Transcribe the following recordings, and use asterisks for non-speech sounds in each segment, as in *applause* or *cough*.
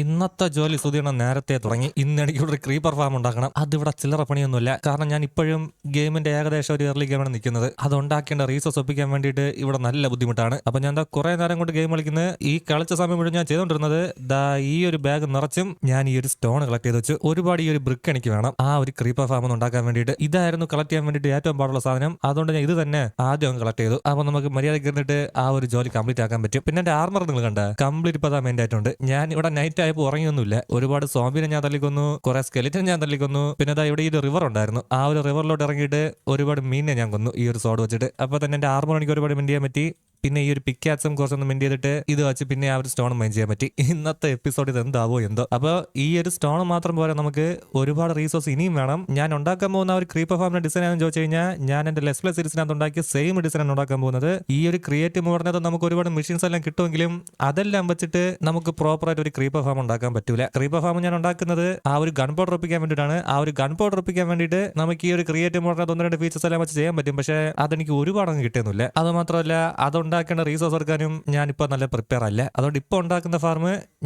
ഇന്നത്തെ ജോലി സുധീണം നേരത്തെ തുടങ്ങി. ഇന്ന് എനിക്ക് ഇവിടെ ക്രീപ്പർ ഫാം ഉണ്ടാക്കണം. അതിവിടെ ചില്ലറ പണിയൊന്നുമില്ല. കാരണം ഞാൻ ഇപ്പോഴും ഗെയിമിന്റെ ഏകദേശം ഒരു ഇയർലി ഗെയിമാണ് നിൽക്കുന്നത്. അത് ഉണ്ടാക്കേണ്ട റീസോഴ്സ് ഒപ്പിക്കാൻ വേണ്ടിയിട്ട് ഇവിടെ നല്ല ബുദ്ധിമുട്ടാണ്. അപ്പൊ ഞാൻ എന്താ കുറെ നേരം കൊണ്ട് ഗെയിം കളിക്കുന്നത് ഈ കളിച്ച സമയം മുഴുവൻ ഞാൻ ചെയ്തുകൊണ്ടിരുന്നത് ദാ ഈ ഒരു ബാഗ് നിറച്ചും ഞാൻ ഈ ഒരു സ്റ്റോൺ കളക്ട് ചെയ്ത് വെച്ചു. ഒരുപാട് ഈ ഒരു ബ്രിക്ക് എനിക്ക് വേണം. ആ ഒരു ക്രീപ്പർ ഫാം ഒന്ന് ഉണ്ടാക്കാൻ വേണ്ടിയിട്ട്. ഇതായിരുന്നു കളക്ട് ചെയ്യാൻ വേണ്ടിട്ട് ഏറ്റവും പാടുള്ള സാധനം. അതുകൊണ്ട് ഞാൻ ഇത് തന്നെ ആദ്യം കളക്ട് ചെയ്തു. അപ്പൊ നമുക്ക് മര്യാദയ്ക്ക് ഇരുന്നിട്ട് ആ ഒരു ജോലി കംപ്ലീറ്റ് ആക്കാൻ പറ്റും. പിന്നെ എന്റെ ആർമർ നിങ്ങൾ കണ്ട. കംപ്ലീറ്റ് ഇപ്പൊ മെയിൻ ആയിട്ടുണ്ട്. ഞാൻ ഇവിടെ നൈറ്റ് ആയപ്പോൾ ഉറങ്ങിയൊന്നുമില്ല. ഒരുപാട് സോംബിനെ ഞാൻ തള്ളിക്കൊന്നു കുറെ സ്കെലിറ്റൻ ഞാൻ തള്ളിക്കൊന്നു. പിന്നെ അതാ ഇവിടെ ഈ ഒരു റിവർ ഉണ്ടായിരുന്നു. ആ ഒരു റിവറിലോട്ട് ഇറങ്ങിയിട്ട് ഒരുപാട് മീനിനെ ഞാൻ കൊന്നു ഈ ഒരു സോഡ് വെച്ചിട്ട്. അപ്പൊ തന്നെ ആർമർ എനിക്ക് ഒരുപാട് മിൻഡ് ചെയ്യാൻ പറ്റി. പിന്നെ ഈ ഒരു പിക്കാറ്റ്സും കുറച്ചൊന്ന് മെന്റ് ചെയ്തിട്ട് ഇത് വെച്ച് പിന്നെ ആ ഒരു സ്റ്റോൺ മൈൻ ചെയ്യാൻ പറ്റി. ഇന്നത്തെ എപ്പിസോഡ് ഇത് എന്താവോ എന്തോ. അപ്പോൾ ഈ ഒരു സ്റ്റോൺ മാത്രം പോരാ നമുക്ക് ഒരുപാട് റീസോഴ്സ് ഇനിയും വേണം. ഞാൻ ഉണ്ടാക്കാൻ പോകുന്ന ഒരു ക്രീപ്പർ ഫാമിന്റെ ഡിസൈൻ ആണെന്ന് ചോദിച്ചു കഴിഞ്ഞാൽ ഞാൻ എന്റെ ലെസ് പ്ലസ് സീരീസിനകത്ത് ഉണ്ടാക്കിയ സെയിം ഡിസൈൻ ഉണ്ടാക്കാൻ പോകുന്നത്. ഈ ഒരു ക്രിയേറ്റീവ് മോഡിനകത്ത് നമുക്ക് ഒരുപാട് മെഷീൻസ് എല്ലാം കിട്ടുമെങ്കിലും അതെല്ലാം വെച്ചിട്ട് നമുക്ക് പ്രോപ്പറായിട്ട് ഒരു ക്രീപ്പർ ഫാം ഉണ്ടാക്കാൻ പറ്റൂല. ക്രീപ്പർ ഫാം ഞാൻ ഉണ്ടാക്കുന്നത് ആ ഒരു ഗൺ പൗഡർ ഒപ്പിക്കാൻ വേണ്ടിയിട്ടാണ്. ആ ഒരു ഗൺ പൗഡർ ഒപ്പിക്കാൻ വേണ്ടിയിട്ട് നമുക്ക് ഈ ഒരു ക്രിയേറ്റീവ് മോഡിനകത്ത് ഒന്ന് രണ്ട് ഫീച്ചേഴ്സ് എല്ലാം വെച്ച് ചെയ്യാൻ പറ്റും. പക്ഷേ അതെനിക്ക് ഒരുപാട് അങ്ങ് കിട്ടുന്നില്ല അത് മാത്രമല്ല അത് ഉണ്ടാക്കേണ്ട റീസോഴ്സ് എടുക്കാനും ഞാൻ ഇപ്പോൾ നല്ല പ്രിപ്പയർ അല്ല. അതുകൊണ്ട് ഇപ്പോൾ ഉണ്ടാക്കുന്ന ഫാം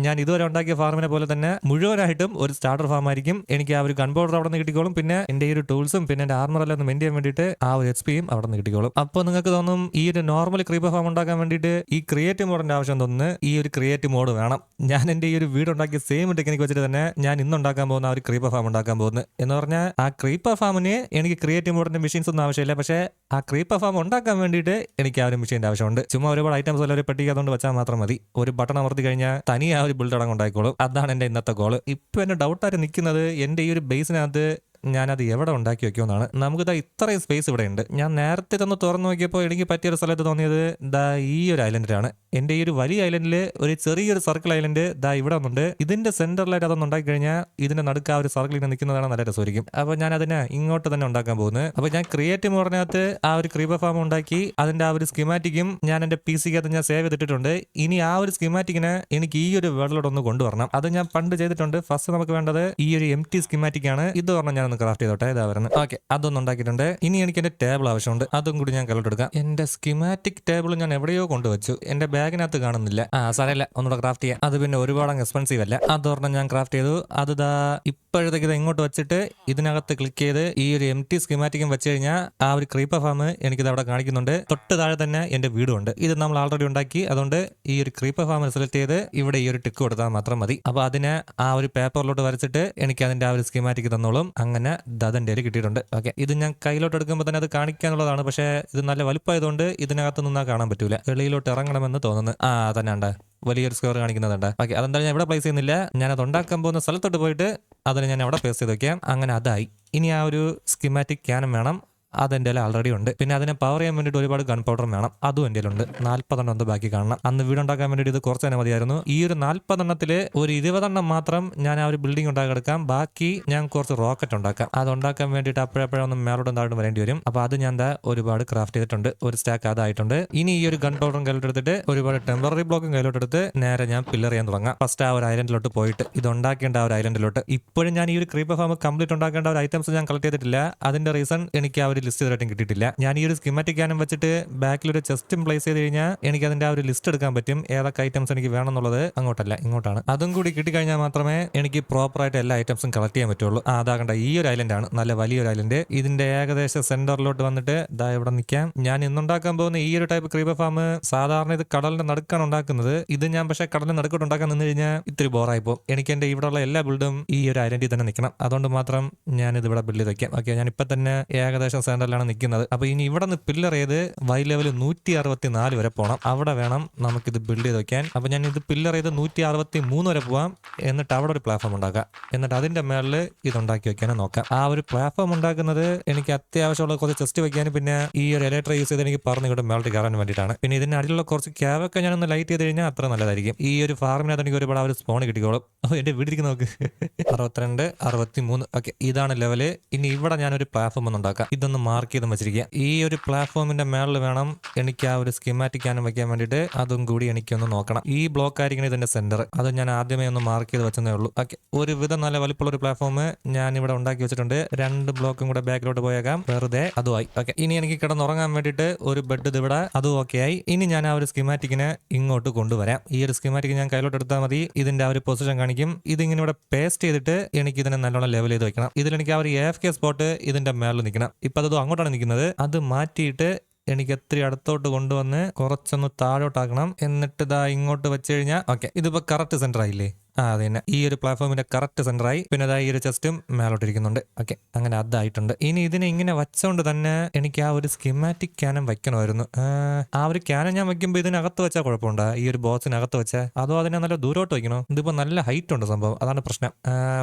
ഞാൻ ഇതുവരെ ഉണ്ടാക്കിയ ഫാമിനെ പോലെ തന്നെ മുഴുവനായിട്ടും ഒരു സ്റ്റാർട്ടർ ഫാം ആയിരിക്കും. എനിക്ക് ആ ഒരു ഗൺ പൗഡർ അവിടെ നിന്ന് കിട്ടിക്കോളും. പിന്നെ എന്റെ ഈ ഒരു ടൂൾസും പിന്നെ എന്റെ ആർമർ എല്ലാം ഒന്ന് മെയിൻ ചെയ്യാൻ വേണ്ടിയിട്ട് ആ ഒരു എച്ച് പിയും അവിടെ നിന്ന് കിട്ടിക്കോളും. അപ്പോൾ നിങ്ങൾക്ക് തോന്നും ഈ ഒരു നോർമൽ ക്രീപ്പർ ഫാം ഉണ്ടാക്കാൻ വേണ്ടിയിട്ട് ഈ ക്രിയേറ്റീവ് മോഡിന്റെ ആവശ്യം തോന്നുന്നു. ഈ ഒരു ക്രിയേറ്റീവ് മോഡ് വേണം. ഞാൻ എന്റെ ഈ ഒരു വീട് ഉണ്ടാക്കിയ സെയിം ടെക്നിക്ക് വെച്ചിട്ട് തന്നെ ഞാൻ ഇന്ന് ഉണ്ടാക്കാൻ പോകുന്ന ആ ഒരു ക്രീപ്പർ ഫാം ഉണ്ടാക്കാൻ പോകുന്നത് എന്ന് പറഞ്ഞാൽ ആ ക്രീപ്പർ ഫാമിന് എനിക്ക് ക്രിയേറ്റീവ് മോഡിന്റെ മെഷീൻസ് ഒന്നും ആവശ്യമില്ല. പക്ഷേ ആ ക്രീപ്പർ ഫാം ഉണ്ടാക്കാൻ വേണ്ടിയിട്ട് എനിക്ക് ആ ഒരു മെഷീന്റെ ആവശ്യമുണ്ട്. ചുമ്മാ ഒരുപാട് ഐറ്റംസ് എല്ലാം ഒരു പെട്ടിക്ക് അതുകൊണ്ട് വെച്ചാൽ മാത്രം മതി. ഒരു ബട്ടൺ അമർത്തി കഴിഞ്ഞാൽ തനിയെ ആ ഒരു ബിൽഡ് അടങ്ങ് ഉണ്ടായിക്കോളും അതാണ് എന്റെ ഇന്നത്തെ ഗോൾ ഇപ്പൊ എന്റെ ഡൗട്ടായിട്ട് നിൽക്കുന്നത് എന്റെ ഈ ഒരു ബേസിനകത്ത് ഞാനത് എവിടെ ഉണ്ടാക്കി വെക്കുമെന്നാണ്. നമുക്കിതാ ഇത്രയും സ്പേസ് ഇവിടെ ഉണ്ട്. ഞാൻ നേരത്തെ തന്നെ തുറന്നു നോക്കിയപ്പോൾ എനിക്ക് പറ്റിയ ഒരു സ്ഥലത്ത് തോന്നിയത് ദാ ഈ ഒരു ഐലൻഡിലാണ് എന്റെ ഈ ഒരു വലിയ ഐലൻഡിൽ ഒരു ചെറിയൊരു സർക്കിൾ ഐലൻഡ് ദാ ഇവിടെ ഒന്നുണ്ട് ഇതിന്റെ സെന്ററിലായിട്ട് അതൊന്നും ഉണ്ടാക്കി കഴിഞ്ഞാൽ ഇതിന്റെ നടുക്ക് ആ ഒരു സർക്കിളിൽ നിൽക്കുന്നതാണ് നല്ല രസമായിരിക്കും. അപ്പോൾ ഞാൻ അതിനെ ഇങ്ങോട്ട് തന്നെ ഉണ്ടാക്കാൻ പോകുന്നത് അപ്പോൾ ഞാൻ ക്രിയേറ്റീവ് മോറിനകത്ത് ആ ഒരു ക്രീബ ഫാം ഉണ്ടാക്കി അതിന്റെ ആ ഒരു സ്കിമാറ്റിക്കും ഞാൻ എന്റെ പി സിക്കകത്ത് ഞാൻ സേവ് ചെയ്തിട്ടുണ്ട് ഇനി ആ ഒരു സ്കിമാറ്റിക്കിനെ എനിക്ക് ഈ ഒരു വേർഡിലോട്ട് ഒന്ന് കൊണ്ടുവരണം. അത് ഞാൻ പണ്ട് ചെയ്തിട്ടുണ്ട്. ഫസ്റ്റ് നമുക്ക് വേണ്ടത് ഈ ഒരു എം ടി സ്കിമാറ്റിക് ആണ്. ഇത് പറഞ്ഞാൽ ഞാൻ ഒന്ന് ക്രാഫ്റ്റ് ചെയ്തോട്ടെ. ഇതാ വരുന്നത്. ഓക്കെ അതൊന്നും ഉണ്ടാക്കിയിട്ടുണ്ട്. ഇനി എനിക്ക് എന്റെ ടേബിൾ ആവശ്യമുണ്ട്. അതും കൂടി ഞാൻ കളർ എടുക്കാം എന്റെ സ്കിമാറ്റിക് ടേബിൾ ഞാൻ എവിടെയോ കൊണ്ടുവച്ചു. എന്റെ ബാഗിനകത്ത് കാണുന്നില്ല. ആ സാരമില്ല ഒന്നുകൂടെ ക്രാഫ്റ്റ് ചെയ്യാം. അത് പിന്നെ ഒരുപാട് എക്സ്പെൻസീവ് അല്ല. അതൊരെണ്ണം ഞാൻ ക്രാഫ്റ്റ് ചെയ്തു. അത് ദാ ഇപ്പോഴത്തേക്ക് ഇങ്ങോട്ട് വെച്ചിട്ട് ഇതിനകത്ത് ക്ലിക്ക് ചെയ്ത് ഈ ഒരു എം ടി സ്കിമാറ്റിക്കും വെച്ച് കഴിഞ്ഞാൽ ആ ഒരു ക്രീപ്പർ ഫാം എനിക്കിത് അവിടെ കാണിക്കുന്നുണ്ട്. തൊട്ട് താഴെ തന്നെ എന്റെ വീടുണ്ട് ഇത് നമ്മൾ ആൾറെഡി ഉണ്ടാക്കി. അതുകൊണ്ട് ഈ ഒരു ക്രീപ്പർ ഫാം സെലക്ട് ചെയ്ത് ഇവിടെ ഈ ഒരു ടിക്ക് കൊടുത്താൽ മാത്രം മതി. അപ്പൊ അതിനെ ആ ഒരു പേപ്പറിലോട്ട് വരച്ചിട്ട് എനിക്ക് അതിന്റെ ആ ഒരു സ്കിമാറ്റിക് തന്നോളും. അങ്ങനെ ദതെന്റെ കയ്യിൽ കിട്ടിയിട്ടുണ്ട്. ഓക്കെ ഇത് ഞാൻ കയ്യിലോട്ട് എടുക്കുമ്പോൾ തന്നെ അത് കാണിക്കാനുള്ളതാണ്. പക്ഷേ ഇത് നല്ല വലുപ്പമായതുകൊണ്ട് ഇതിനകത്ത് നിന്നാ കാണാൻ പറ്റൂല. വെളിയിലോട്ട് ഇറങ്ങണമെന്ന് തോന്നുന്നു. ആ തന്നെ ഉണ്ട് വലിയൊരു സ്കോർ കാണിക്കുന്നുണ്ട് ഓക്കെ അതെന്തായാലും ഞാൻ ഇവിടെ പ്ലേസ് ചെയ്യുന്നില്ല. ഞാൻ അത് ഉണ്ടാക്കാൻ പോകുന്ന സ്ഥലത്തോട്ട് പോയിട്ട് അതിന് ഞാൻ അവിടെ പ്ലേസ് ചെയ്ത് വെക്കാം. അങ്ങനെ അതായി. ഇനി ആ ഒരു സ്കിമാറ്റിക് ക്യാനും വേണം. അതെന്റെ ആൾറെഡി ഉണ്ട്. പിന്നെ അതിനെ പവർ ചെയ്യാൻ വേണ്ടിയിട്ട് ഒരുപാട് ഗൺ പൗഡർ വേണം. അതും എന്റെ ഉണ്ട് നാൽപ്പതെണ്ണം ഒന്ന് ബാക്കി കാണണം. അന്ന് വീടുണ്ടാക്കാൻ വേണ്ടിയിട്ട് ഇത് കുറച്ച് തന്നെ മതിയായിരുന്നു. ഈ ഒരു നാൽപ്പതെണ്ണത്തിൽ ഒരു ഇരുപതെണ്ണം മാത്രം ഞാൻ ആ ഒരു ബിൽഡിംഗ് ഉണ്ടാക്കിയെടുക്കാം ബാക്കി ഞാൻ കുറച്ച് റോക്കറ്റ് ഉണ്ടാക്കാം. അത് ഉണ്ടാക്കാൻ വേണ്ടിയിട്ട് അപ്പോഴപ്പോഴൊന്നും മേലോട്ടും താഴോട്ടും വരേണ്ടി വരും. അപ്പോൾ അത് ഞാൻ എന്താ ഒരുപാട് ക്രാഫ്റ്റ് ചെയ്തിട്ടുണ്ട്. ഒരു സ്റ്റാക്ക് അതായിട്ടുണ്ട് ഇനി ഈ ഒരു ഗൺ പൗഡറും കയ്യിലോട്ടെടുത്തിട്ട് ഒരുപാട് ടെമ്പററി ബ്ലോക്കും കയ്യിലോട്ടെടുത്ത് നേരെ ഞാൻ പില്ലർ ചെയ്യാൻ തുടങ്ങാം. ഫസ്റ്റ് ആ ഒരു ഐലൻഡിലോട്ട് പോയിട്ട് ഇത് ഉണ്ടാക്കേണ്ട ആ ഒരു ഐലൻഡിലോട്ട് ഇപ്പോഴും ഞാൻ ഈ ഒരു ക്രീപ്പർ ഫാം കംപ്ലീറ്റ് ഉണ്ടാക്കേണ്ട ഒരു ഐറ്റംസ് ഞാൻ കളക്ട് ചെയ്തിട്ടില്ല. അതിന്റെ റീസൺ എനിക്ക് ആ ഒരു ലിസ്റ്റ് ഇതുവരെയായിട്ടും കിട്ടിയിട്ടില്ല. ഞാൻ ഈ ഒരു സ്കിമാറ്റിക് ആനും വെച്ചിട്ട് ബാക്കിൽ ഒരു ചെസ്റ്റും പ്ലേസ് ചെയ്ത് കഴിഞ്ഞാൽ എനിക്ക് അതിന്റെ ആ ഒരു ലിസ്റ്റ് എടുക്കാൻ പറ്റും. ഏതൊക്കെ ഐറ്റംസ് എനിക്ക് വേണം എന്നുള്ളത് അങ്ങോട്ടല്ല ഇങ്ങോട്ടാണ്. അതും കൂടി കിട്ടിക്കഴിഞ്ഞാൽ മാത്രമേ എനിക്ക് പ്രോപ്പർ ആയിട്ട് എല്ലാ ഐറ്റംസും കളക്ട് ചെയ്യാൻ പറ്റുള്ളൂ. അതാകണ്ട ഈ ഒരു ഐലൻഡ് ആണ്. നല്ല വലിയൊരു ഐലൻഡ് ഇതിന്റെ ഏകദേശം സെന്ററിലോട്ട് വന്നിട്ട് ദാ ഇവിടെ നിൽക്കാം. ഞാൻ ഇന്നുണ്ടാക്കാൻ പോകുന്ന ഈ ഒരു ടൈപ്പ് ക്രീപ്പർ ഫാം സാധാരണ ഇത് കടലിന്റെ നടുക്കാണ് ഉണ്ടാക്കുന്നത്. ഇത് ഞാൻ പക്ഷേ കടലിന്റെ നടുക്കോട്ട് ഉണ്ടാക്കാൻ നിന്ന് കഴിഞ്ഞാൽ ഇത്തിരി ബോറായി പോകും. എനിക്ക് എന്റെ ഇവിടെയുള്ള എല്ലാ ബിൽഡും ഈ ഒരു ഐലൻഡിൽ തന്നെ നിൽക്കണം. അതുകൊണ്ട് മാത്രം ഞാൻ ഇത് ഇവിടെ ബിൽഡ് ചെയ്ത് വയ്ക്കാം ഓക്കെ ഞാൻ ഇപ്പൊ തന്നെ ഏകദേശം സെന്ററിലാണ് നിൽക്കുന്നത്. അപ്പോൾ ഇനി ഇവിടെ നിന്ന് പില്ലർ ചെയ്ത് വൈ ലെവൽ നൂറ്റി അറുപത്തി നാല് വരെ പോകണം അവിടെ വേണം നമുക്കിത് ബിൽഡ് ചെയ്ത് വെക്കാൻ. അപ്പോൾ ഞാൻ ഇത് പില്ലർ ചെയ്ത് നൂറ്റി അറുപത്തി മൂന്ന് വരെ പോവാം. എന്നിട്ട് അവിടെ ഒരു പ്ലാറ്റ്ഫോം ഉണ്ടാക്കാം. എന്നിട്ട് അതിന്റെ മേളിൽ ഇത് ഉണ്ടാക്കി വെക്കാനും നോക്കാം. ആ ഒരു പ്ലാറ്റ്ഫോം ഉണ്ടാക്കുന്നത് എനിക്ക് അത്യാവശ്യമുള്ള കുറച്ച് ചെസ്റ്റ് വെക്കാനും പിന്നെ ഈ ഒരു ഇലക്ട്ര യൂസ് ചെയ്ത് എനിക്ക് പറഞ്ഞു ഇവിടെ മേളിൽ കയറാൻ വേണ്ടിയിട്ടാണ്. പിന്നെ ഇതിന്റെ അടിയിലുള്ള കുറച്ച് ക്യാബൊക്കെ ഞാനൊന്ന് ലൈറ്റ് ചെയ്ത് കഴിഞ്ഞാൽ അത്ര നല്ലതായിരിക്കും. ഈ ഒരു ഫാർമിനകത്ത് എനിക്ക് ഒരുപാട് ആ ഒരു സ്പോൺ കിട്ടിക്കോളും. അപ്പോൾ എന്റെ വീട്ടിലേക്ക് നോക്ക്. അറുപത്തിരണ്ട് അറുപത്തി മൂന്ന് ഓക്കെ ഇതാണ് ലെവൽ ഇനി ഇവിടെ ഞാനൊരു പ്ലാറ്റ്ഫോം ഒന്ന് ഉണ്ടാക്കാം. ഇതൊന്ന് മാർക്ക് ചെയ്ത് വെച്ചിരിക്കുക. ഈ ഒരു പ്ലാറ്റ്ഫോമിന്റെ മേളിൽ വേണം എനിക്ക് ആ ഒരു സ്കിമാറ്റിക് ആനം വെക്കാൻ വേണ്ടിയിട്ട് അതും കൂടി എനിക്കൊന്ന് നോക്കണം. ഈ ബ്ലോക്ക് ആയിരിക്കണം ഇതിന്റെ സെന്റർ അത് ഞാൻ ആദ്യമേ ഒന്ന് മാർക്ക് ചെയ്ത് വെച്ചതേ ഉള്ളൂ. ഓക്കെ ഒരു വിധം നല്ല വലിപ്പമുള്ള ഒരു പ്ലാറ്റ്ഫോം ഞാൻ ഇവിടെ ഉണ്ടാക്കി വെച്ചിട്ടുണ്ട്. രണ്ട് ബ്ലോക്കും കൂടെ ബാക്കിലോട്ട് പോയേക്കാം. വെറുതെ അതുമായി. ഓക്കെ ഇനി എനിക്ക് കിടന്നുറങ്ങാൻ വേണ്ടിയിട്ട് ഒരു ബെഡ് ഇത് ഇവിടെ. അതും ഓക്കെ ആയി. ഇനി ഞാൻ ആ ഒരു സ്കിമാറ്റിക്കിനെ ഇങ്ങോട്ട് കൊണ്ടുവരാം. ഈ ഒരു സ്കിമാറ്റിക് ഞാൻ കയ്യിലോട്ട് എടുത്താൽ മതി. ഇതിന്റെ ആ ഒരു പൊസിഷൻ കാണിക്കും. ഇതിങ്ങനെ ഇവിടെ പേസ്റ്റ് ചെയ്തിട്ട് എനിക്ക് ഇതിനെ നല്ലോണം ലെവൽ ചെയ്ത് വെക്കണം. ഇതിലെനിക്ക് ആ ഒരു എഫ് കെ സ്പോട്ട് ഇതിന്റെ മേളിൽ നിൽക്കണം. ഇപ്പൊ അത് അങ്ങോട്ടാണ് നിൽക്കുന്നത്. അത് മാറ്റിയിട്ട് എനിക്ക് എത്ര അടുത്തോട്ട് കൊണ്ടുവന്ന് കുറച്ചൊന്ന് താഴോട്ടാക്കണം. എന്നിട്ട് ഇതാ ഇങ്ങോട്ട് വെച്ച് കഴിഞ്ഞാൽ ഓക്കെ ഇതിപ്പോ കറക്റ്റ് സെന്റർ ആയില്ലേ? ആ തന്നെ. ഈ ഒരു പ്ലാറ്റ്ഫോമിന്റെ കറക്റ്റ് സെന്ററായി പിന്നെ അതാ ഈ ഒരു ചെസ്റ്റും മേലോട്ടിരിക്കുന്നുണ്ട്. ഓക്കെ അങ്ങനെ അതായിട്ടുണ്ട്. ഇനി ഇതിനെ ഇങ്ങനെ വെച്ചോണ്ട് തന്നെ എനിക്ക് ആ ഒരു സ്കിമാറ്റിക് ക്യാനം വെക്കണമായിരുന്നു ആ, ഒരു ക്യാനം ഞാൻ വെക്കുമ്പോൾ ഇതിനകത്ത് വെച്ചാൽ കുഴപ്പമുണ്ടോ? ഈ ഒരു ബോക്സിനകത്ത് വെച്ചാൽ അതോ അതിനെ നല്ല ദൂരോട്ട് വെക്കണോ ഇതിപ്പോ നല്ല ഹൈറ്റ് ഉണ്ട് സംഭവം. അതാണ് പ്രശ്നം.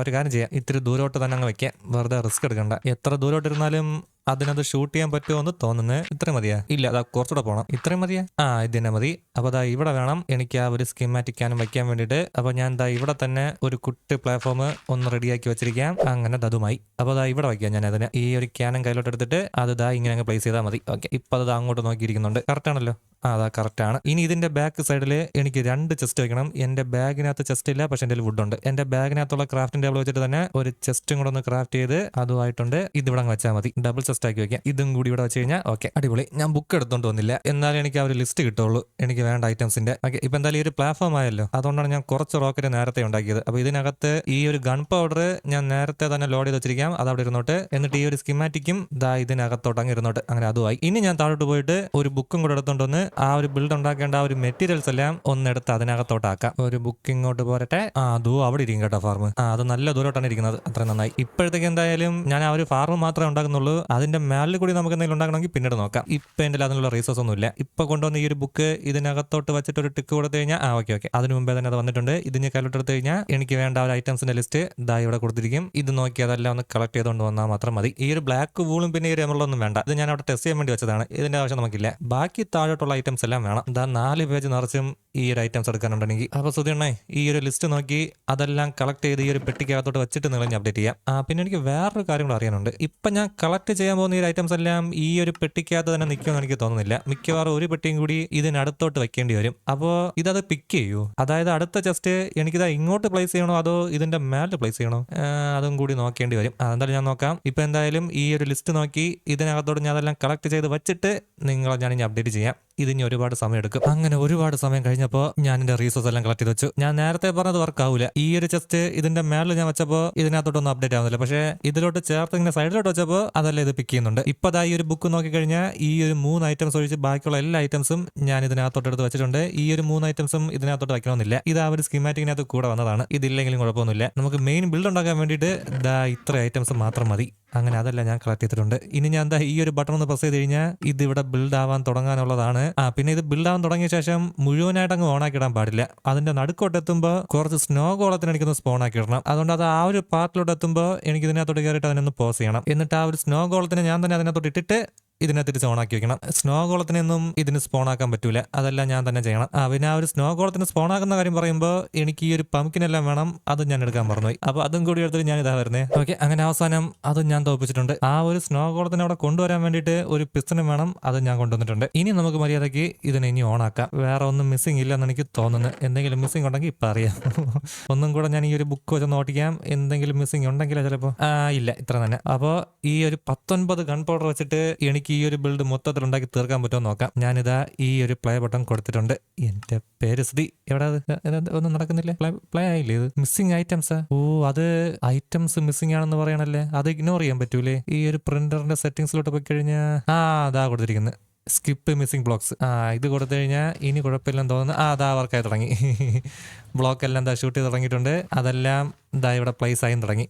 ഒരു കാര്യം ചെയ്യാം. ഇത്തിരി ദൂരോട്ട് തന്നെ അങ്ങ് വെക്കാം വെറുതെ റിസ്ക് എടുക്കണ്ട. എത്ര ദൂരോട്ട് ഇരുന്നാലും അതിനത് ഷൂട്ട് ചെയ്യാൻ പറ്റുമോ എന്ന് തോന്നുന്നത് ഇത്ര മതിയാ? ഇല്ല അതാ കുറച്ചുകൂടെ പോകണം ഇത്രയും മതിയാ? ആ ഇത് തന്നെ മതി. അപ്പൊ അതാ ഇവിടെ വേണം എനിക്ക് ആ ഒരു സ്കിമാറ്റിക് ക്യാനും വെക്കാൻ വേണ്ടിയിട്ട്. അപ്പൊ ഞാൻ ദാ ഇവിടെ തന്നെ ഒരു കുട്ടി പ്ലാറ്റ്ഫോം ഒന്ന് റെഡിയാക്കി വെച്ചിരിക്കാം അങ്ങനെ അതുമായി. അപ്പൊ അതാ ഇവിടെ വയ്ക്കാം ഞാൻ അതിന്. ഈ ഒരു ക്യാനം കയ്യിലോട്ട് എടുത്തിട്ട് അത് ദാ ഇങ്ങനെ അങ്ങ് പ്ലേസ് ചെയ്താൽ മതി. ഓക്കെ ഇപ്പൊ അത് അങ്ങോട്ട് നോക്കിയിരിക്കുന്നുണ്ട്. കറക്റ്റ് ആണല്ലോ? ആ അതാ ആണ്. ഇനി ഇതിന്റെ ബാക്ക് സൈഡിൽ എനിക്ക് രണ്ട് ചെസ്റ്റ് വെക്കണം. എന്റെ ബാഗിനകത്ത് ചെസ്റ്റ് ഇല്ല പക്ഷെ എന്റെ വുഡ് ഉണ്ട്. എന്റെ ബാഗിനകത്തുള്ള ക്രാഫ്റ്റിംഗ് ടേബിൾ വെച്ചിട്ട് തന്നെ ഒരു ചെസ്റ്റും കൂടെ ഒന്ന് ക്രാഫ്റ്റ് ചെയ്ത് അതുമായിട്ടുണ്ട്. ഇത് ഇവിടെ അങ്ങ് വെച്ചാൽ മതി. ഡബിൾ ചെസ്റ്റ് ആക്കി വെക്കാം. ഇതും കൂടി ഇവിടെ വെച്ച് കഴിഞ്ഞാൽ ഓക്കെ അടിപൊളി. ഞാൻ ബുക്ക് എടുത്തോണ്ട് വന്നില്ല. എന്നാലും എനിക്ക് ആ ഒരു ലിസ്റ്റ് കിട്ടുള്ളൂ. എനിക്ക് വേണ്ട ഐറ്റംസിന്റെ ഓക്കെ ഇപ്പൊ എന്തായാലും ഈ ഒരു പ്ലാറ്റ്ഫോം ആയല്ലോ. അതുകൊണ്ടാണ് ഞാൻ കുറച്ച് റോക്കറ്റ് നേരത്തെ ഉണ്ടാക്കിയത്. അപ്പൊ ഇതിനകത്ത് ഈ ഒരു ഗൺ പൗഡർ ഞാൻ നേരത്തെ തന്നെ ലോഡ് ചെയ്ത് വെച്ചിരിക്കാം. അത് അവിടെ ഇരുന്നോട്ട്. എന്നിട്ട് ഈ ഒരു സ്കിമാറ്റിക്കും ദാ ഇതിനകത്തോട്ട് അങ്ങ് ഇരുന്നോട്ട്. അങ്ങനെ അതുമായി ഇനി ഞാൻ താഴോട്ട് പോയിട്ട് ഒരു ബുക്കും കൂടെ എടുത്തോണ്ട് ആ ഒരു ബിൽഡ് ഉണ്ടാക്കേണ്ട ആ ഒരു മെറ്റീരിയൽസ് എല്ലാം ഒന്നെടുത്ത് അതിനകത്തോട്ടാക്കാം ഒരു ബുക്ക് ഇങ്ങോട്ട് പോരട്ടെ. ആ അതും അവിടെ ഇരിക്കും കേട്ടോ ഫാർമ് ആ അത് നല്ല ദൂരോട്ടാണ് ഇരിക്കുന്നത്. അത്ര നന്നായി. ഇപ്പോഴത്തേക്ക് എന്തായാലും ഞാൻ ആ ഒരു ഫാർമ് മാത്രമേ ഉണ്ടാക്കുന്നുള്ളൂ. അതിന്റെ മേളിൽ കൂടി നമുക്ക് എന്തെങ്കിലും ഉണ്ടാക്കണമെങ്കിൽ പിന്നീട് നോക്കാം. ഇപ്പൊ എന്റെ അതിനുള്ള റീസോഴ്സ് ഒന്നും ഇല്ല. ഇപ്പൊ കൊണ്ടുവന്ന ഈ ഒരു ബുക്ക് ഇതിനകത്തോട്ട് വെച്ചിട്ട് ഒരു ടിക്ക് കൊടുത്തു കഴിഞ്ഞാൽ ആ ഓക്കെ ഓക്കെ അതിന് മുമ്പേ തന്നെ അത് വന്നിട്ടുണ്ട്. ഇതിന് കയ്യിലോട്ട് എടുത്തു കഴിഞ്ഞാൽ എനിക്ക് വേണ്ട ഒരു ഐറ്റംസിന്റെ ലിസ്റ്റ് ഇതാ ഇവിടെ കൊടുത്തിരിക്കും. ഇത് നോക്കി അതെല്ലാം ഒന്ന് കളക്ട് ചെയ്തുകൊണ്ട് വന്നാൽ മാത്രം മതി. ഈ ഒരു ബ്ലാക്ക് വൂളും പിന്നെ ഈ എമറൊന്നും വേണ്ട. ഇത് ഞാൻ അവിടെ ടെസ്റ്റ് ചെയ്യാൻ വേണ്ടി വെച്ചതാണ്. ഇതിന്റെ ആവശ്യം നമുക്കില്ല. ബാക്കി താഴോട്ടുള്ള ഐറ്റംസ് എല്ലാം വേണം. ഇതാ നാല് പേജ് നിറച്ചും ഈ ഒരു ഐറ്റംസ് എടുക്കാനുണ്ടെങ്കിൽ. അപ്പൊ സുധിയണ്ണേ ഈ ഒരു ലിസ്റ്റ് നോക്കി അതെല്ലാം കളക്ട് ചെയ്ത് ഈ ഒരു പെട്ടിക്കകത്തോട്ട് വെച്ചിട്ട് നിങ്ങൾ ഞാൻ അപ്ഡേറ്റ് ചെയ്യാം പിന്നെ എനിക്ക് വേറൊരു കാര്യം കൂടെ അറിയാനുണ്ട്. ഇപ്പൊ ഞാൻ കളക്ട് ചെയ്യാൻ പോകുന്ന ഈ ഐറ്റംസ് എല്ലാം ഈ ഒരു പെട്ടിക്കകത്ത് തന്നെ നിൽക്കുമെന്ന് എനിക്ക് തോന്നുന്നില്ല. മിക്കവാറും ഒരു പെട്ടിയും കൂടി ഇതിനടുത്തോട്ട് വെക്കേണ്ടി വരും. അപ്പോൾ ഇതത് പിക്ക് ചെയ്യൂ. അതായത് അടുത്ത ജസ്റ്റ് എനിക്കിത് ഇങ്ങോട്ട് പ്ലേസ് ചെയ്യണോ അതോ ഇതിന്റെ മേലെ പ്ലേസ് ചെയ്യണോ? അതും കൂടി നോക്കേണ്ടി വരും. അതെന്തായാലും ഞാൻ നോക്കാം. ഇപ്പൊ എന്തായാലും ഈ ഒരു ലിസ്റ്റ് നോക്കി ഇതിനകത്തോട് ഞാൻ അതെല്ലാം കളക്ട് ചെയ്ത് വെച്ചിട്ട് നിങ്ങളെ ഞാൻ ഇനി അപ്ഡേറ്റ് ചെയ്യാം. ഇതിനി ഒരുപാട് സമയം എടുക്കും അങ്ങനെ ഒരുപാട് സമയം കഴിഞ്ഞപ്പോൾ ഞാൻ എന്റെ റീസോഴ്സ് എല്ലാം കളക്ട് ചെയ്ത് വെച്ചു. ഞാൻ നേരത്തെ പറഞ്ഞത് വർക്ക് ആവില്ല ഈ ഒരു ചെസ്റ്റ് ഇതിന്റെ മേളിൽ ഞാൻ വെച്ചപ്പോൾ ഇതിനകത്തോട്ടൊന്നും അപ്ഡേറ്റ് ആവുന്നില്ല. പക്ഷേ ഇതിലോട്ട് ചേർത്ത് ഇങ്ങനെ സൈഡിലോട്ട് വെച്ചപ്പോൾ അതല്ല ഇത് പിക്ക് ചെയ്യുന്നുണ്ട്. ഇപ്പൊ ഈ ഒരു ബുക്ക് നോക്കിക്കഴിഞ്ഞാൽ ഈ ഒരു മൂന്ന് ഐറ്റംസ് ഒഴിച്ച് ബാക്കിയുള്ള എല്ലാ ഐറ്റംസും ഞാൻ ഇതിനകത്തോട്ട് എടുത്ത് വെച്ചിട്ടുണ്ട്. ഈ ഒരു മൂന്ന് ഐറ്റംസും ഇതിനകത്തോട്ട് വയ്ക്കണമെന്നില്ല ഇത് ആ ഒരു സ്കീമാറ്റിക്കിനകത്ത് കൂടെ വന്നതാണ്. ഇതില്ലെങ്കിലും കുഴപ്പമൊന്നുമില്ല. നമുക്ക് മെയിൻ ബിൽഡ് ഉണ്ടാക്കാൻ വേണ്ടിയിട്ട് ദാ ഇത്ര ഐറ്റംസ് മാത്രം മതി. അങ്ങനെ അതല്ല ഞാൻ കളക്ട് ചെയ്തിട്ടുണ്ട്. ഇനി ഞാൻ എന്താ ഈ ഒരു ബട്ടൺ ഒന്ന് പ്രസ് ചെയ്ത് കഴിഞ്ഞാൽ ഇത് ഇവിടെ ബിൽഡ് ആവാൻ തുടങ്ങാനുള്ളതാണ് ആ പിന്നെ ഇത് ബിൽഡ് ആവാൻ തുടങ്ങിയ ശേഷം മുഴുവനായിട്ട് അങ്ങ് ഓണാക്കി ഇടാൻ പാടില്ല. അതിന്റെ നടുക്കോട്ട് എത്തുമ്പോൾ കുറച്ച് സ്നോ ഗോളത്തിന് എനിക്കൊന്ന് സ്പോൺ ആക്കി ഇടണം. അതുകൊണ്ട് അത് ആ ഒരു പാർട്ടിലോട്ട് എത്തുമ്പോൾ എനിക്ക് ഇതിനകത്തോട്ട് കയറിയിട്ട് അതിനൊന്ന് പോസ് ചെയ്യണം. എന്നിട്ട് ആ ഒരു സ്നോ ഗോളത്തിന് ഞാൻ തന്നെ അതിനകത്തോട്ട് ഇട്ടിട്ട് ഇതിനെ തിരിച്ച് ഓണാക്കി വെക്കണം. സ്നോ ഗോളത്തിനൊന്നും ഇതിന് സ്പോൺ ആക്കാൻ പറ്റൂല. അതെല്ലാം ഞാൻ തന്നെ ചെയ്യണം. പിന്നെ ആ ഒരു സ്നോ ഗോളത്തിന് സ്പോൺ ആക്കുന്ന കാര്യം പറയുമ്പോൾ എനിക്ക് ഈ ഒരു പമ്പിനെല്ലാം വേണം. അത് ഞാൻ എടുക്കാൻ പറഞ്ഞു അപ്പൊ അതും കൂടി എടുത്തിട്ട് ഞാൻ ഇതാ വരുന്നത് ഓക്കെ അങ്ങനെ അവസാനം അതും ഞാൻ തോപ്പിച്ചിട്ടുണ്ട് ആ ഒരു സ്നോ കോളത്തിന് അവിടെ കൊണ്ടുവരാൻ വേണ്ടിയിട്ട് ഒരു പിസ്റ്റനും വേണം. അത് ഞാൻ കൊണ്ടുവന്നിട്ടുണ്ട്. ഇനി നമുക്ക് മര്യാദയ്ക്ക് ഇതിനെ ഇനി ഓണാക്കാം. വേറെ ഒന്നും മിസ്സിംഗ് ഇല്ലെന്ന് എനിക്ക് തോന്നുന്നു എന്തെങ്കിലും മിസ്സിംഗ് ഉണ്ടെങ്കിൽ ഇപ്പം അറിയാം. ഒന്നും കൂടെ ഞാൻ ഈ ഒരു ബുക്ക് വെച്ച് നോട്ടിക്കാം. എന്തെങ്കിലും മിസ്സിംഗ് ഉണ്ടെങ്കിലോ ചിലപ്പോൾ ഇല്ല. ഇത്ര തന്നെ. അപ്പോൾ ഈ ഒരു പത്തൊൻപത് ഗൺ പൗഡർ വെച്ചിട്ട് എനിക്ക് ഈ ഒരു ബിൽഡ് മൊത്തത്തിൽ ഉണ്ടാക്കി തീർക്കാൻ പറ്റുമോ നോക്കാം. ഞാനിതാ ഈ ഒരു പ്ലേ ബട്ടൺ കൊടുത്തിട്ടുണ്ട്. എന്റെ പേര് സ്ഥിതി എവിടെ ഒന്നും നടക്കുന്നില്ല? പ്ലേ ആയില്ലേ ഇത്? മിസ്സിംഗ് ഐറ്റംസ് ഓ അത് ഐറ്റംസ് മിസ്സിംഗ് ആണെന്ന് പറയണല്ലേ? അത് ഇഗ്നോർ ചെയ്യാൻ പറ്റൂലേ? ഈ ഒരു പ്രിന്ററിന്റെ സെറ്റിംഗ്സിലോട്ട് പോയി കഴിഞ്ഞാൽ ആ അതാ കൊടുത്തിരിക്കുന്നത് സ്കിപ്പ് മിസ്സിംഗ് ബ്ലോക്സ് ആ ഇത് കൊടുത്തു കഴിഞ്ഞാൽ ഇനി കുഴപ്പമില്ലെന്ന് തോന്നുന്നു. ആ അതാ വർക്കായി തുടങ്ങി. *laughs* ബ്ലോക്ക് എല്ലാം എന്താ ഷൂട്ട് ചെയ്ത് തുടങ്ങിയിട്ടുണ്ട്. അതെല്ലാം ഇതാ ഇവിടെ പ്ലേസ് ആയി തുടങ്ങി.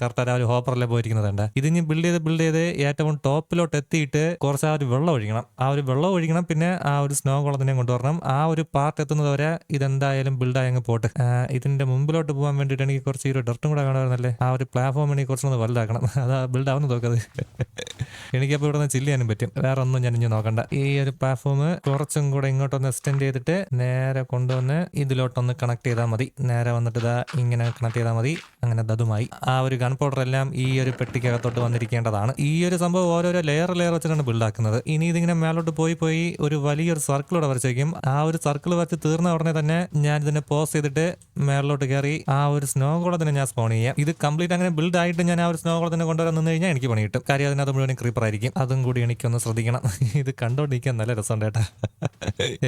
കറക്റ്റ് ആ ഒരു ഹോപ്പറിലെ പോയിരിക്കുന്നതുണ്ട് ഇത് ഇനി ബിൽഡ് ചെയ്ത് ബിൽഡ് ചെയ്ത് ഏറ്റവും ടോപ്പിലോട്ട് എത്തിയിട്ട് കുറച്ച് ആ ഒരു വെള്ളം ഒഴിക്കണം. ആ ഒരു വെള്ളം ഒഴിക്കണം പിന്നെ ആ ഒരു സ്നോ കുളത്തിനെ കൊണ്ടുവരണം. ആ ഒരു പാർട്ട് എത്തുന്നത് വരെ ഇതെന്തായാലും ബിൽഡായി അങ്ങ് പോട്ട്. ഇതിന്റെ മുമ്പിലോട്ട് പോകാൻ വേണ്ടിയിട്ട് എനിക്ക് കുറച്ച് ഈ ഒരു ഡർട്ടും കൂടെ വേണമായിരുന്നല്ലേ? ആ ഒരു പ്ലാറ്റ്ഫോം എനിക്ക് കുറച്ചൊന്ന് വലുതാക്കണം. *laughs* അതാ ബിൽഡ് ആവുന്ന നോക്കത് *laughs* എനിക്കപ്പോൾ ഇവിടെ നിന്ന് ചില്ല് ചെയ്യാനും പറ്റും. വേറെ ഒന്നും ഞാൻ ഇനി നോക്കണ്ട. ഈ ഒരു പ്ലാറ്റ്ഫോം കുറച്ചും കൂടെ ഇങ്ങോട്ടൊന്ന് എക്സ്റ്റെൻഡ് ചെയ്തിട്ട് നേരെ കൊണ്ടുവന്ന് ഇതിലോട്ടൊന്ന് കണക്ട് ചെയ്താൽ മതി. നേരെ വന്നിട്ട് ഇതാ ഇങ്ങനെ കണക്ട് ചെയ്താൽ മതി. അങ്ങനെ ദതുമായി ആ ഒരു ഗൺ പൗഡർ എല്ലാം ഈ ഒരു പെട്ടിക്കകത്തോട്ട് വന്നിരിക്കേണ്ടതാണ്. ഈ ഒരു സംഭവം ഓരോരോ ലെയർ ലെയർ വെച്ചിട്ടാണ് ബിൽഡ് ആക്കുന്നത്. ഇനി ഇതിങ്ങനെ മേലോട്ട് പോയി പോയി ഒരു വലിയൊരു സർക്കിൾ ഇവിടെ വരച്ചേക്കും. ആ ഒരു സർക്കിൾ വരച്ച് തീർന്ന ഉടനെ തന്നെ ഞാൻ ഇതിനെ പോസ് ചെയ്തിട്ട് മേളിലോട്ട് കയറി ആ ഒരു സ്നോ കുളത്തിനെ ഞാൻ സ്പോൺ ചെയ്യാം. ഇത് കംപ്ലീറ്റ് അങ്ങനെ ബിൽഡ് ആയിട്ട് ഞാൻ ആ ഒരു സ്നോ കുളത്തിനെ കൊണ്ടുവരാൻ നിന്ന് കഴിഞ്ഞാൽ എനിക്ക് പണി കിട്ടും കാര്യം അതിനകത്ത് മുഴുവൻ ക്രീപ്പർ ആയിരിക്കും. അതും കൂടി എനിക്കൊന്ന് ശ്രദ്ധിക്കണം. ഇത് കണ്ടോണ്ടിരിക്കാൻ നല്ല രസമുണ്ട് കേട്ടാ.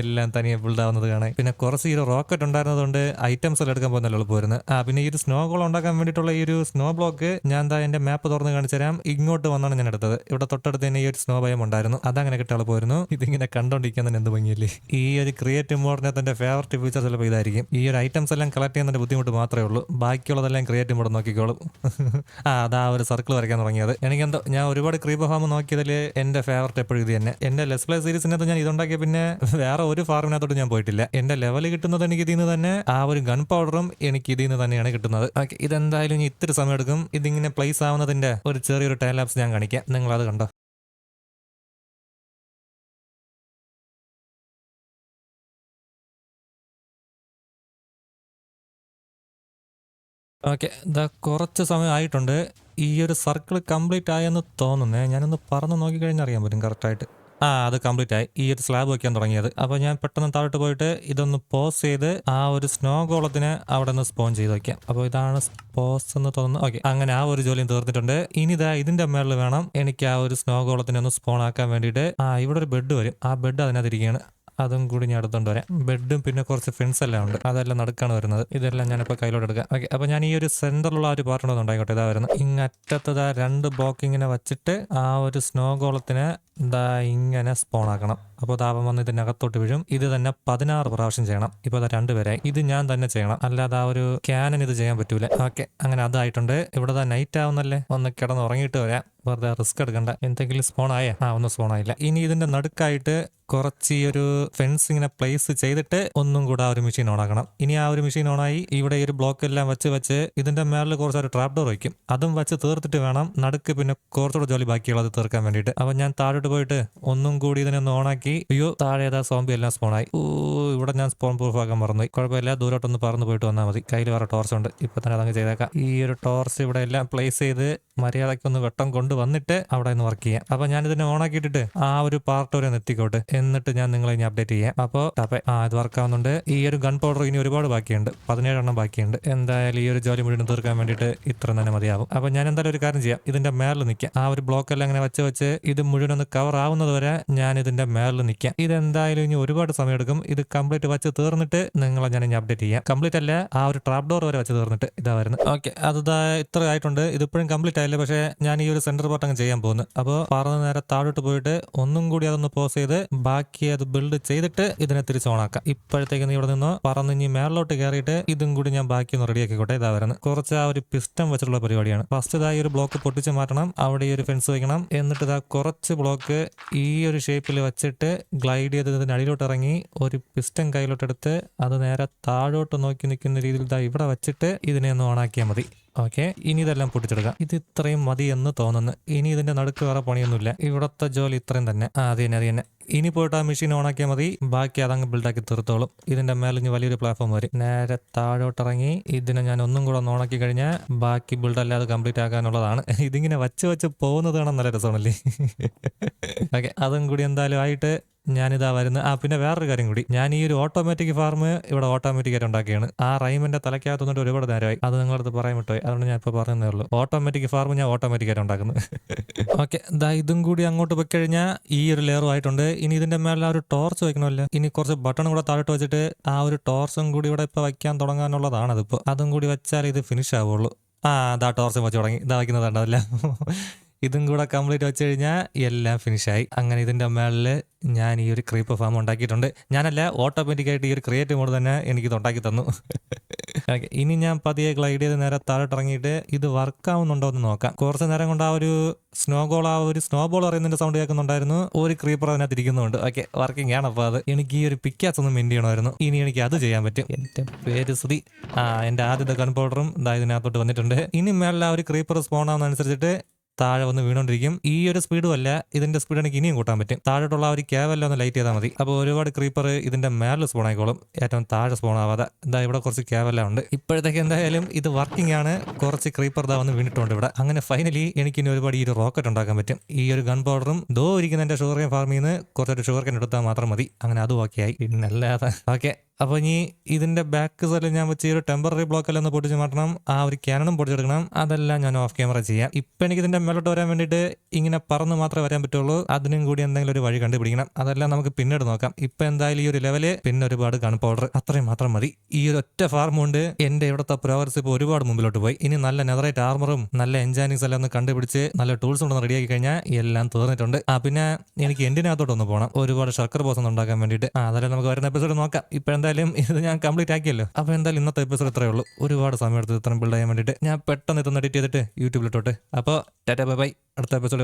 എല്ലാം തനിയെ ബിൽഡ് ആവുന്നത് കാണാൻ. പിന്നെ കുറച്ച് ഈ റോക്കറ്റ് ഉണ്ടായിരുന്നതുകൊണ്ട് ഐറ്റംസ് എല്ലാം എടുക്കാൻ പോകുന്നല്ലോ എളുപ്പമായിരുന്നു ആ പിന്നെ ഈ ഒരു സ്നോ ഗോൾ ഉണ്ടാക്കാൻ വേണ്ടിയിട്ടുള്ള ഈ ഒരു സ്നോ ബ്ലോക്ക് ഞാൻ എന്താ എന്റെ മാപ്പ് തുറന്ന് കാണിച്ചു തരാം. ഇങ്ങോട്ട് വന്നാണ് ഞാൻ എടുത്തത്. ഇവിടെ തൊട്ടടുത്ത് തന്നെ ഈ ഒരു സ്നോ ഭയം ഉണ്ടായിരുന്നു. അതങ്ങനെ കിട്ടിയ പോയിരുന്നു. ഇതിങ്ങനെ കണ്ടോണ്ടിരിക്കാൻ തന്നെ എന്ത് ഭംഗിയല്ലേ? ഈ ഒരു മോഡിനകത്ത് തന്റെ ഫേവററ്റ് ഫീച്ചർ ചിലപ്പോൾ ഇതായിരിക്കും. ഈ ഒരു ഐറ്റംസ് എല്ലാം കളക്ട് ചെയ്യുന്നതിന്റെ ബുദ്ധിമുട്ട് മാത്രമേ ഉള്ളൂ. ബാക്കിയുള്ളതെല്ലാം ക്രിയേറ്റീവ് മോഡ് നോക്കിക്കോളും. ആ അതാ ഒരു സർക്കിൾ വരയ്ക്കാൻ തുടങ്ങിയത്. എനിക്കെന്തോ ഞാൻ ഒരുപാട് ക്രീപ്പ് ഫാം നോക്കിയതിൽ എന്റെ ഫേവററ്റ് എപ്പോഴും ഇത് തന്നെ. എന്റെ ലെസ് പ്ലേ സീരീസിനകത്ത് ഞാൻ ഇതുണ്ടാക്കിയ പിന്നെ വേറെ ഒരു ഫാമിനകത്തോട്ട് ഞാൻ പോയിട്ടില്ല. എന്റെ ലെവൽ കിട്ടുന്നത് എനിക്ക് ഇതിൽ നിന്ന് തന്നെ ആ ഒരു ഗൺ പൗഡറും എനിക്ക് ഇതിൽ നിന്ന് തന്നെയാണ് കിട്ടുന്നത്. ഓക്കെ ഇതെന്തായാലും ഇനി ഇത്തിരി സമയം എടുക്കും. ഇതിങ്ങനെ പ്ലേസ് ആവുന്നതിന്റെ ഒരു ചെറിയൊരു ടൈലാപ്സ് ഞാൻ കാണിക്കാം. നിങ്ങൾ അത് കണ്ടോ? ഓക്കെ ഇതാ കുറച്ച് സമയം ആയിട്ടുണ്ട്. ഈ ഒരു സർക്കിൾ കംപ്ലീറ്റ് ആയെന്ന് തോന്നുന്നേ. ഞാനൊന്ന് പറഞ്ഞു നോക്കിക്കഴിഞ്ഞാൽ അറിയാൻ പറ്റും കറക്റ്റായിട്ട് ആ അത് കംപ്ലീറ്റ് ആയി. ഈ ഒരു സ്ലാബ് വെക്കാൻ തുടങ്ങിയത്. അപ്പോൾ ഞാൻ പെട്ടെന്ന് താഴോട്ട് പോയിട്ട് ഇതൊന്ന് പോസ് ചെയ്ത് ആ ഒരു സ്നോ ഗോളത്തിന് അവിടെ നിന്ന് സ്പോൺ ചെയ്ത് വെക്കാം. അപ്പോൾ ഇതാണ് പോസ് എന്ന് തോന്നുന്നു. ഓക്കെ അങ്ങനെ ആ ഒരു ജോലിയും തീർന്നിട്ടുണ്ട്. ഇനി ഇതാ ഇതിന്റെ മേളിൽ വേണം എനിക്ക് ആ ഒരു സ്നോ ഗോളത്തിനെ ഒന്ന് സ്പോൺ ആക്കാൻ വേണ്ടിയിട്ട് ആ ഇവിടെ ഒരു ബെഡ് വരും. ആ ബെഡ് അതിനകത്തിരിക്കുകയാണ് അതും കൂടി ഞാൻ എടുത്തോണ്ട് വരാം. ബെഡും പിന്നെ കുറച്ച് ഫെൻസ് എല്ലാം ഉണ്ട്. അതെല്ലാം നടക്കാണ് വരുന്നത്. ഇതെല്ലാം ഞാനിപ്പോൾ കയ്യിലോട്ട് എടുക്കാം. ഓക്കെ അപ്പോൾ ഞാൻ ഈ ഒരു സെന്ററിലുള്ള ആ ഒരു പാർട്ട് ഒന്ന് ഉണ്ടായിക്കോട്ടെ. ഇതാ വരുന്നത്. ഇങ്ങറ്റത്തത് രണ്ട് ബ്ലോക്ക് ഇങ്ങനെ വെച്ചിട്ട് ആ ഒരു സ്നോ ഗോളത്തിനെ ഇതാ ഇങ്ങനെ സ്പോൺ ആക്കണം. അപ്പോൾ താപം വന്ന് ഇതിനകത്തോട്ട് വീഴും. ഇത് തന്നെ പതിനാറ് പ്രാവശ്യം ചെയ്യണം. ഇപ്പോൾ അത് രണ്ടുപേരായി ഇത് ഞാൻ തന്നെ ചെയ്യണം. അല്ലാതെ ആ ഒരു ക്യാനൻ ഇത് ചെയ്യാൻ പറ്റൂല. ഓക്കെ അങ്ങനെ അതായിട്ടുണ്ട്. ഇവിടെ നൈറ്റ് ആവുന്നല്ലേ? ഒന്ന് കിടന്ന് ഉറങ്ങിയിട്ട് വരാം. വെറുതെ റിസ്ക് എടുക്കണ്ട. എന്തെങ്കിലും സ്പോൺ ആയേ? ആ ഒന്നും സ്പോൺ ആയില്ല. ഇനി ഇതിന്റെ നടുക്കായിട്ട് കുറച്ച് ഈ ഒരു ഫെൻസ് ഇങ്ങനെ പ്ലേസ് ചെയ്തിട്ട് ഒന്നും കൂടെ ആ ഒരു മെഷീൻ ഓണാക്കണം ഇനി ആ ഒരു മെഷീൻ ഓണായി ഇവിടെ ഈ ഒരു ബ്ലോക്ക് എല്ലാം വെച്ച് വെച്ച് ഇതിന്റെ മേളിൽ കുറച്ച് ഒരു ട്രാപ്പ് ഡോർ വയ്ക്കും. അതും വെച്ച് തീർത്തിട്ട് വേണം നടുക്ക് പിന്നെ കുറച്ചുകൂടെ ജോലി ബാക്കിയുള്ളത് തീർക്കാൻ വേണ്ടിയിട്ട്. അപ്പൊ ഞാൻ താഴോട്ട് പോയിട്ട് ഒന്നും കൂടി ഇതിനെ ഒന്ന് ഓണാക്കി അയ്യോ താഴെ ഏതാ സോംബി എല്ലാം ആയി. ഓ ഇവിടെ ഞാൻ സ്പോൺ പ്രൂഫ് ആക്കാൻ മറന്നു കുഴപ്പമില്ല ദൂരോട്ടൊന്ന് പറന്ന് പോയിട്ട് വന്നാൽ മതി. കയ്യിൽ വേറെ ടോർച്ച് ഉണ്ട്. ഇപ്പൊ തന്നെ അതങ്ങ് ചെയ്തേക്കാം. ഈ ഒരു ടോർച്ച് ഇവിടെ എല്ലാം പ്ലേസ് ചെയ്ത് മര്യാദയ്ക്ക് ഒന്ന് വെട്ടം കൊണ്ട് വന്നിട്ട് അവിടെ നിന്ന് വർക്ക് ചെയ്യാം. അപ്പൊ ഞാൻ ഇതിനെ ഓൺ ആക്കിയിട്ട് ആ ഒരു പാർട്ട് വരെ ഒന്ന് എത്തിക്കോട്ടെ എന്നിട്ട് ഞാൻ നിങ്ങളെ ഇനി അപ്ഡേറ്റ് ചെയ്യാം. അപ്പോൾ അപ്പൊ ആ ഇത് വർക്ക് ആവുന്നുണ്ട്. ഈ ഒരു ഗൺ പൗഡർ ഇനി ഒരുപാട് ബാക്കിയുണ്ട്. പതിനേഴെണ്ണം ബാക്കിയുണ്ട്. എന്തായാലും ഈ ഒരു ജോലി മുഴുവൻ തീർക്കാൻ വേണ്ടിയിട്ട് ഇത്ര തന്നെ മതിയാവും. അപ്പൊ ഞാൻ എന്തായാലും ഒരു കാര്യം ചെയ്യാം. ഇതിന്റെ മേളിൽ നിൽക്കാം. ആ ഒരു ബ്ലോക്ക് എല്ലാം ഇങ്ങനെ വെച്ച് വെച്ച് ഇത് മുഴുവൻ ഒന്ന് കവർ ആവുന്നത് വരെ ഞാൻ ഇതിന്റെ മേളിൽ നിൽക്കാം. ഇതെന്തായാലും ഇനി ഒരുപാട് സമയം എടുക്കും. ഇത് കംപ്ലീറ്റ് വെച്ച് തീർന്നിട്ട് നിങ്ങളെ ഞാൻ ഇനി അപ്ഡേറ്റ് ചെയ്യാം. കംപ്ലീറ്റ് അല്ല ആ ഒരു ട്രാപ്പ് ഡോർ വരെ വെച്ച് തീർന്നിട്ട് ഇതാ വരുന്നത്. ഓക്കെ അത് ഇത്ര ആയിട്ടുണ്ട്. ഇതിപ്പോഴും കംപ്ലീറ്റ് ആയില്ല. പക്ഷേ ഞാൻ ഈ ഒരു സെന്റർ പാർട്ട് അങ്ങ് ചെയ്യാൻ പോകുന്നത് അപ്പോൾ പറഞ്ഞ നേരെ താഴോട്ട് പോയിട്ട് ഒന്നും കൂടി അതൊന്ന് പോസ് ചെയ്ത് ബാക്കി അത് ബിൽഡ് ചെയ്തിട്ട് ഇതിനെ തിരിച്ച് ഓണാക്കാം ഇപ്പോഴത്തേക്ക് നീ ഇവിടെ നിന്ന്? പറന്ന് ഇനി മേളിലോട്ട് കയറിയിട്ട് ഇതും കൂടി ഞാൻ ബാക്കി ഒന്ന് റെഡി ആക്കിക്കോട്ടെ. ഇതാ വരുന്നത്. കുറച്ച് ആ ഒരു പിസ്റ്റം വെച്ചിട്ടുള്ള പരിപാടിയാണ്. ഫസ്റ്റ് ഇതാ ഈ ഒരു ബ്ലോക്ക് പൊട്ടിച്ച് മാറ്റണം. അവിടെ ഈ ഒരു ഫെൻസ് വയ്ക്കണം എന്നിട്ട് ഇതാ കുറച്ച് ബ്ലോക്ക് ഈ ഒരു ഷേപ്പിൽ വെച്ചിട്ട് ഗ്ലൈഡ് ചെയ്ത് ഇതിന് അടിയിലോട്ട് ഇറങ്ങി ഒരു പിസ്റ്റം കയ്യിലോട്ടെടുത്ത് അത് നേരെ താഴോട്ട് നോക്കി നിൽക്കുന്ന രീതിയിൽ ഇതാ ഇവിടെ വെച്ചിട്ട് ഇതിനെ ഒന്ന് ഓണാക്കിയാൽ മതി. ഓക്കെ ഇനി ഇതെല്ലാം പൊട്ടിച്ചെടുക്കാം. ഇത് ഇത്രയും മതി എന്ന് തോന്നുന്നു. ഇനി ഇതിന്റെ നടുക്ക് വേറെ പണിയൊന്നുമില്ല. ഇവിടത്തെ ജോലി ഇത്രയും തന്നെ. ആ അത് തന്നെ അത് തന്നെ. ഇനി പോയിട്ട് ആ മെഷീൻ ഓണാക്കിയാൽ മതി. ബാക്കി അതങ്ങ് ബിൽഡാക്കി തീർത്തോളും. ഇതിന്റെ മേലെ ഇനി വലിയൊരു പ്ലാറ്റ്ഫോം വരും. നേരെ താഴോട്ട് ഇറങ്ങി ഇതിനെ ഞാൻ ഒന്നും കൂടെ ഒന്ന് ഓണാക്കി കഴിഞ്ഞാൽ ബാക്കി ബിൽഡ് അല്ലാതെ കംപ്ലീറ്റ് ആക്കാനുള്ളതാണ് ഇതിങ്ങനെ വച്ച് വെച്ച് പോകുന്നത് നല്ല രസമാണല്ലേ? *laughs* ഓക്കെ അതും കൂടി എന്തായാലും ആയിട്ട് ഞാനിതാ വരുന്നത്. ആ പിന്നെ വേറൊരു കാര്യം കൂടി. ഞാൻ ഈ ഒരു ഓട്ടോമാറ്റിക് ഫാർം ഇവിടെ ഓട്ടോമാറ്റിക് ആയിട്ട് ഉണ്ടാക്കിയാണ്. ആ റൈമിന്റെ തലയ്ക്കകത്ത് നിന്നിട്ട് ഒരുപാട് നേരമായി. അത് നിങ്ങളടുത്ത് പറയാൻ വിട്ടുപോയി അതുകൊണ്ട് ഞാൻ ഇപ്പോൾ പറയുന്നേ ഉള്ളൂ. ഓട്ടോമാറ്റിക് ഫാർം ഞാൻ ഓട്ടോമാറ്റിക് ആയിട്ട് ഉണ്ടാക്കുന്നത് ഓക്കെ *laughs* ദാ ഇതും കൂടി അങ്ങോട്ട് പോയി കഴിഞ്ഞാൽ ഈ ഒരു ലെയറും ആയിട്ടുണ്ട്. ഇനി ഇതിന്റെ മേലെ ആ ഒരു ടോർച്ച് വെക്കണമല്ലോ. ഇനി കുറച്ച് ബട്ടൺ കൂടെ താഴോട്ട് വെച്ചിട്ട് ആ ഒരു ടോർച്ചും കൂടി ഇവിടെ ഇപ്പൊ വയ്ക്കാൻ തുടങ്ങാനുള്ളതാണ് അതിപ്പോ അതും കൂടി വെച്ചാൽ ഇത് ഫിനിഷ് ആവുള്ളൂ. ആ ദാ ടോർച്ച് വെച്ച് തുടങ്ങി. ഇതാ വയ്ക്കുന്നതുണ്ടല്ല *laughs* ഇതും കൂടെ കംപ്ലീറ്റ് വെച്ച് കഴിഞ്ഞാൽ എല്ലാം ഫിനിഷായി അങ്ങനെ ഇതിന്റെ മേളിൽ ഞാൻ ഈ ഒരു ക്രീപ്പ് ഫാം ഉണ്ടാക്കിയിട്ടുണ്ട്. ഞാനല്ല ഓട്ടോമാറ്റിക്കായിട്ട് ഈ ഒരു ക്രിയേറ്റീവ് മോഡ് തന്നെ എനിക്കിത് ഉണ്ടാക്കി തന്നു. *laughs* ഇനി ഞാൻ പതിയെ ഗ്ലൈഡ് ചെയ്ത് നേരെ താഴോട്ട് ഇറങ്ങിയിട്ട് ഇത് വർക്ക് ആവുന്നുണ്ടോ എന്ന് നോക്കാം. കുറച്ച് നേരം കൊണ്ട് ആ ഒരു സ്നോ ഗോൾ ആ ഒരു സ്നോ ബോൾ അറിയുന്നതിന്റെ സൗണ്ട് കേൾക്കുന്നുണ്ടായിരുന്നു. ഒരു ക്രീപ്പർ അതിനകത്ത് ഇരിക്കുന്നുണ്ട് ഓക്കെ വർക്കിംഗ് ആണ് അപ്പോൾ അത്. എനിക്ക് ഈ ഒരു പിക്കാസ് ഒന്ന് മെന്റ് ചെയ്യണമായിരുന്നു. ഇനി എനിക്ക് അത് ചെയ്യാൻ പറ്റും. എന്റെ പേര് ശ്രീ ആ എന്റെ ആദ്യത്തെ ഗൺ പൗഡറും ഇതാ ഇതിനകത്തോട്ട് വന്നിട്ടുണ്ട്. ഇനി മേളിൽ ആ ഒരു ക്രീപ്പർ സ്പോൺ ആവുന്നതനുസരിച്ചിട്ട് താഴെ വന്ന് വീണോണ്ടിരിക്കും. ഈ ഒരു സ്പീഡും അല്ല ഇതിന്റെ സ്പീഡ് എനിക്ക് ഇനിയും കൂട്ടാൻ പറ്റും. താഴോട്ടുള്ള ഒരു ക്യാവെല്ലാം ഒന്ന് ലൈറ്റ് ചെയ്താൽ മതി. അപ്പോൾ ഒരുപാട് ക്രീപ്പർ ഇതിന്റെ മേലിൽ സ്പോൺ ആയിക്കോളും. ഏറ്റവും താഴെ സ്പോൺ ആവാതെ. എന്താ ഇവിടെ കുറച്ച് ക്യാവെല്ലാം ഉണ്ട്. ഇപ്പോഴത്തേക്ക് എന്തായാലും ഇത് വർക്കിംഗ് ആണ്. കുറച്ച് ക്രീപ്പർ ഇതാ വന്ന് വീണിട്ടുണ്ട് ഇവിടെ. അങ്ങനെ ഫൈനലി എനിക്ക് ഇനി ഒരുപാട് ഈ ഒരു റോക്കറ്റ് ഉണ്ടാക്കാൻ പറ്റും. ഈ ഒരു ഗൺ പൗഡറും ദോ ഇരിക്കുന്ന എന്റെ ഷുഗർ ഫാർമിൽ നിന്ന് കുറച്ചൊരു ഷുഗർ കൻ എടുത്താൽ മാത്രം മതി. അങ്ങനെ അതും ഓക്കെ ആയി. പിന്നല്ലാതെ ഓക്കെ അപ്പോൾ ഇനി ഇതിന്റെ ബാക്ക് സൈഡിൽ ഞാൻ വെച്ച് ഒരു ടെമ്പററി ബ്ലോക്ക് എല്ലാം ഒന്ന് പൊട്ടിച്ച് മാറ്റണം. ആ ഒരു ക്യാനണും പൊടിച്ചെടുക്കണം. അതെല്ലാം ഞാൻ ഓഫ് ക്യാമറ ചെയ്യാം. ഇപ്പം എനിക്ക് ഇതിന്റെ മേലോട്ട് വരാൻ വേണ്ടിയിട്ട് ഇങ്ങനെ പറന്ന് മാത്രമേ വരാൻ പറ്റുള്ളൂ. അതിനും കൂടി എന്തെങ്കിലും ഒരു വഴി കണ്ടുപിടിക്കണം. അതെല്ലാം നമുക്ക് പിന്നീട് നോക്കാം. ഇപ്പൊ എന്തായാലും ഈ ഒരു ലെവൽ പിന്നെ ഒരുപാട് ഗൺ പൗഡർ അത്രയും മാത്രം മതി. ഈ ഒരു ഒറ്റ ഫാർം കൊണ്ട് എന്റെ ഇവിടുത്തെ പ്രോഗ്രസ് ഇപ്പോൾ ഒരുപാട് മുമ്പിലോട്ട് പോയി. ഇനി നല്ല നെതറേറ്റ് ആർമറും നല്ല എൻജാനിങ്സ് എല്ലാം ഒന്ന് കണ്ടുപിടിച്ച് നല്ല ടൂൾസ് കൊണ്ടൊന്ന് റെഡിയാക്കി കഴിഞ്ഞാൽ എല്ലാം തീർന്നിട്ടുണ്ട്. ആ പിന്നെ എനിക്ക് എൻഡിനകത്തോട്ട് ഒന്ന് പോകണം ഒരുപാട് ഷർക്കർ ബോസ് ഉണ്ടാക്കാൻ വേണ്ടിയിട്ട്. അതെല്ലാം നമുക്ക് വരുന്ന എപ്പിസോഡ് നോക്കാം. ഇപ്പൊ എന്തായാലും ഇത് ഞാൻ കംപ്ലീറ്റ് ആക്കിയല്ലോ. അപ്പൊ എന്തായാലും ഇന്നത്തെ എപ്പിസോഡ് ഇത്രയേ ഉള്ളൂ. ഒരുപാട് സമയം എടുത്ത് ഇത്രയും ബിൽഡ് ചെയ്യാൻ വേണ്ടിയിട്ട്. ഞാൻ പെട്ടെന്ന് ഇതൊന്ന് എഡിറ്റ് ചെയ്തിട്ട് യൂട്യൂബിലിട്ടോട്ടെ അപ്പോൾ ടാറ്റ ബൈ ബൈ അടുത്ത എപ്പിസോഡ്